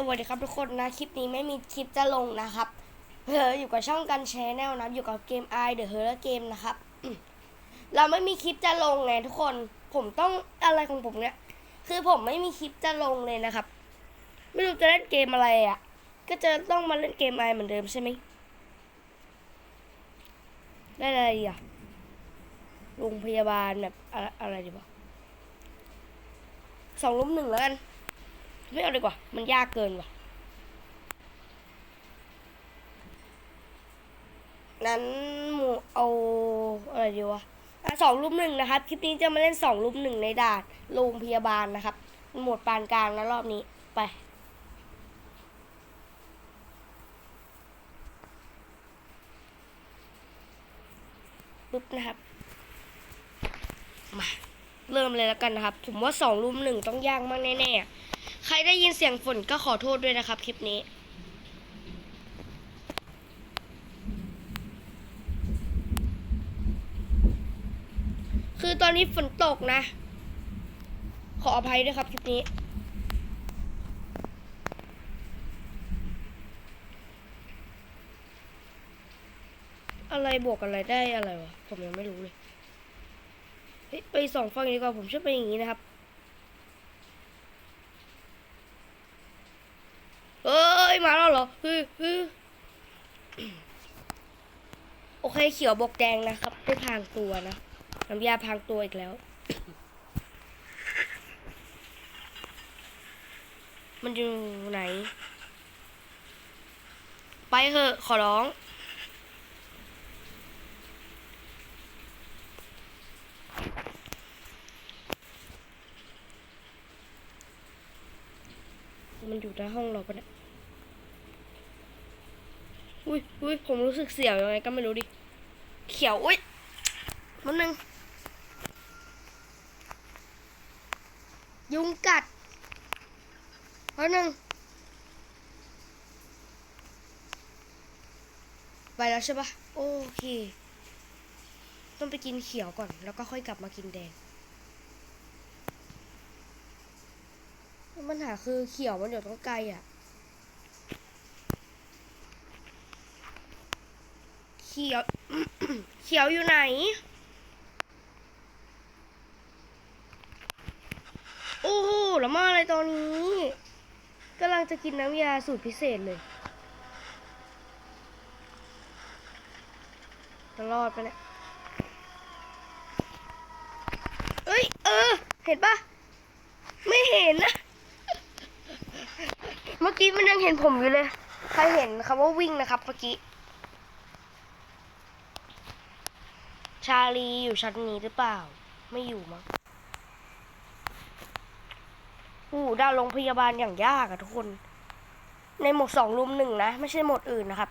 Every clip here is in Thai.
สวัสดีครับทุกคนนะ คลิปนี้ไม่มีคลิปจะลงนะครับเอออยู่กับช่องกันแชนแนลนะอยู่กับเกม i The Horror Game นะครับเราไม่มีคลิปจะลงไงทุกคนผมต้องอะไรของผมเนี่ย คือผมไม่มีคลิปจะลงเลยนะครับ ไม่รู้จะเล่นเกมอะไรอะ ก็จะต้องมาเล่นเกม i เหมือนเดิมใช่ไหมได้อะไรอะโรงพยาบาลแบบอะไรดีวะสองลุมหนึ่งแล้วกัน ไม่เอาดีกว่า มันยากเกินว่ะ นั้นหมูเอาอะไรดีวะสองรูปหนึ่งนะครับ คลิปนี้จะมาเล่นสองรูปหนึ่งในด่านโรงพยาบาลนะครับ หมดปานกลางนะรอบนี้ ไปปุ๊บนะครับ มา เริ่มเลยแล้วกันนะครับ ผมว่าสองรูปหนึ่งต้องยากมากแน่ๆ ใครได้ยินเสียงฝนก็ขอโทษด้วยนะครับคลิปนี้ คือตอนนี้ฝนตกนะ ขออภัยด้วยครับคลิปนี้อะไรบวกอะไรได้อะไรวะ ผมยังไม่รู้เลยเฮ้ยไปสองฝั่งนี้ก่อนผมชอบไปอย่างนี้นะครับ เอ้ย มาแล้วเหรอฮึฮึโอเคเขียวบวกแดงนะครับได้พางตัวนะน้ำยาพางตัวอีกแล้ว มันอยู่ไหน ไปเถอะขอร้องมันอยู่ในห้องเราปะเนี่ย อุ้ยอุ้ยผมรู้สึกเสียวยังไงก็ไม่รู้ดิ เขียว อุ้ยมันหนึ่งยุงกัดมันหนึ่งไปแล้วใช่ปะโอเค ต้องไปกินเขียวก่อน แล้วก็ค่อยกลับมากินแดงปัญหาคือเขียวมันอยู่ตรงไกลอะ ขียว เขียวอยู่ไหน โอ้โหแล้วมาอะไรตอนนี้กำลังจะกินน้ำยาสูตรพิเศษเลยจะรอดไปเนี่ยเอ้ย เออ เห็นปะไม่เห็นนะ เมื่อกี้มันยังเห็นผมอยู่เลย ใครเห็นคำว่าวิ่งนะครับเมื่อกี้ ชาลีอยู่ชั้นนี้หรือเปล่า ไม่อยู่มั้งอู้ดาโรงพยาบาลอย่างยากอะทุกคน ในหมดสองรุมหนึ่งนะ ไม่ใช่หมดอื่นนะครับ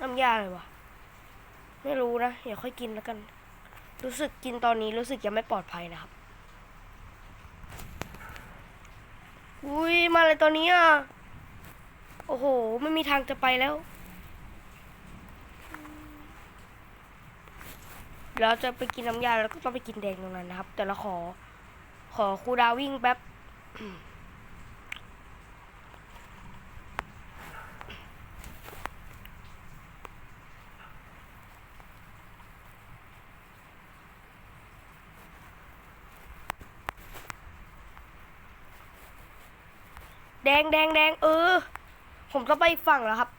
น้ำยาเลยวะไม่รู้นะเดี๋ยวค่อยกินแล้วกัน รู้สึกกินตอนนี้รู้สึกยังไม่ปลอดภัยนะครับ อุ้ยมาอะไรตอนนี้อะ โอ้โห ไม่มีทางจะไปแล้ว เราจะไปกินน้ำยาแล้วก็ต้องไปกินแดงตรงนั้นนะครับ แต่เราขอ ขอครูดาววิ่งแป๊บแดงแดงแดงเออ ผมต้องไปอีกฝั่งแล้วครับ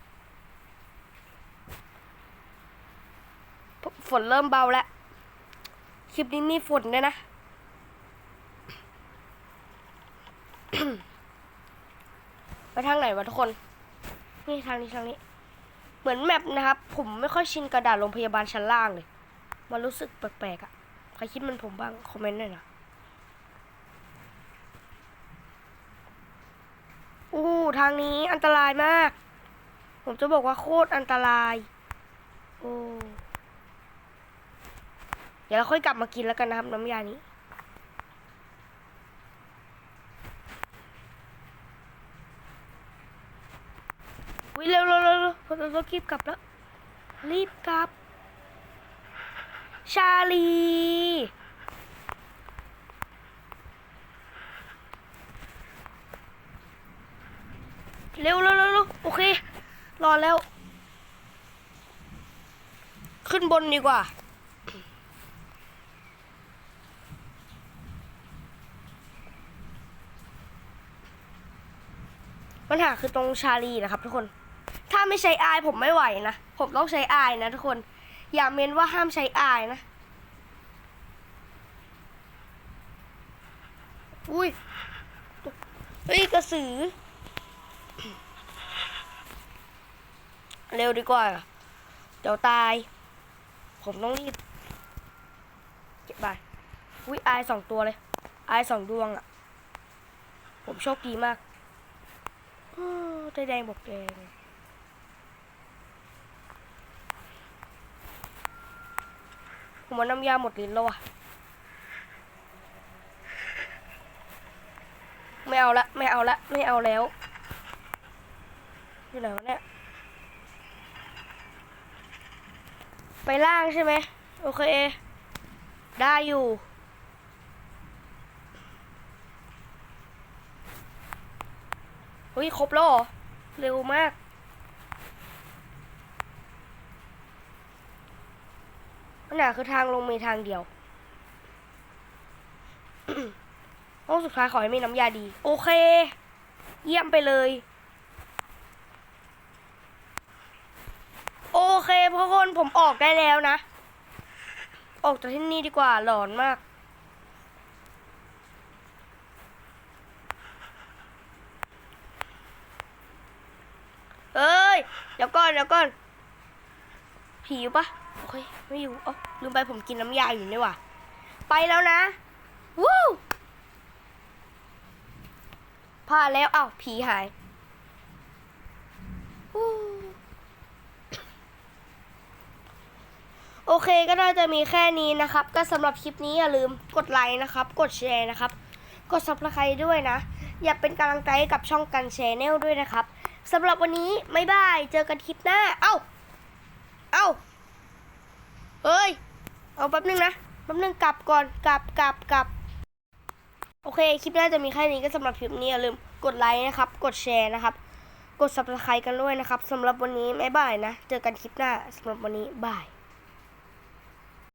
ฝนเริ่มเบาแล้ว คลิปนี้มีฝนด้วยนะ ไปทางไหนวะทุกคน นี่ทางนี้ทางนี้ เหมือนแมปนะครับ ผมไม่ค่อยชินกระดาษโรงพยาบาลชั้นล่างเลย มันรู้สึกแปลกๆอะ่ะ ใครคิดมันผมบ้าง คอมเมนต์หน่อยนะ อู้ทางนี้อันตรายมาก ผมจะบอกว่าโคตรอันตราย โอ้เดี๋ยวเราค่อยกลับมากินแล้วกันนะครับน้ำยานี้ วิเร็วเร็วเร็วเร็วเราต้องรีบกลับแล้ว รีบกลับ ชาลี เร็วเร็วเร็วโอเค รอแล้ว ขึ้นบนดีกว่า ปัญหาคือตรงชาลีนะครับทุกคน ถ้าไม่ใช้อายผมไม่ไหวนะ ผมต้องใช้อายนะทุกคน อย่าเม้นว่าห้ามใช้อายนะ อุ้ยเฮ้ยกระสือ เร็วดีกว่า เดี๋ยวตาย ผมต้องรีบ เก็บไปอุ้ยไอสองตัวเลยไอสองดวงอะ่ะ ผมโชคดีมากได้แดงบอกแดงผมว่าน้ำยาหมดลิ้นแล้วอะไม่เอาละ ไม่เอาละ ไม่เอาแล้ว อยู่ไหนวะเนี่ย ไปล่างใช่ไหม โอเค ได้อยู่ เฮ้ย ครบแล้วเหรอ เร็วมากปัญหาคือทางลงมีทางเดียวห้องสุดท้ายขอให้มีน้ำยาดี โอเค เยี่ยมไปเลย โอ เคทุกคนผมออกได้แล้วนะ ออกจากที่นี่ดีกว่าหลอนมาก เอ้ย เดี๋ยวก่อนเดี๋ยวก่อนผีอยู่ปะโอเคไม่อยู่อ๋อลืมไปผมกินน้ำยาอยู่นี่ว่าไปแล้วนะวู้พลาแล้วอ้าวผีหายวู้ โอเคก็น่าจะมีแค่นี้นะครับ ก็สำหรับคลิปนี้อย่าลืมกดไลค์นะครับ กดแชร์นะครับ กดซับสไครต์ด้วยนะ อย่าเป็นกำลังใจกับช่องกันแชร์แนลด้วยนะครับสำหรับวันนี้ไม่บายเจอกันคลิปหน้า เอ้า เอ้าเฮ้ย เอาแป๊บนึงนะแป๊บนึงกลับก่อนกลับกลับกลับโอเคคลิปหน้าจะมีแค่นี้ก็สำหรับคลิปนี้อย่าลืมกดไลค์นะครับ กดแชร์นะครับ กด subscribe กันด้วยนะครับสำหรับวันนี้ไม่บายนะ เจอกันคลิปหน้าสำหรับวันนี้บาย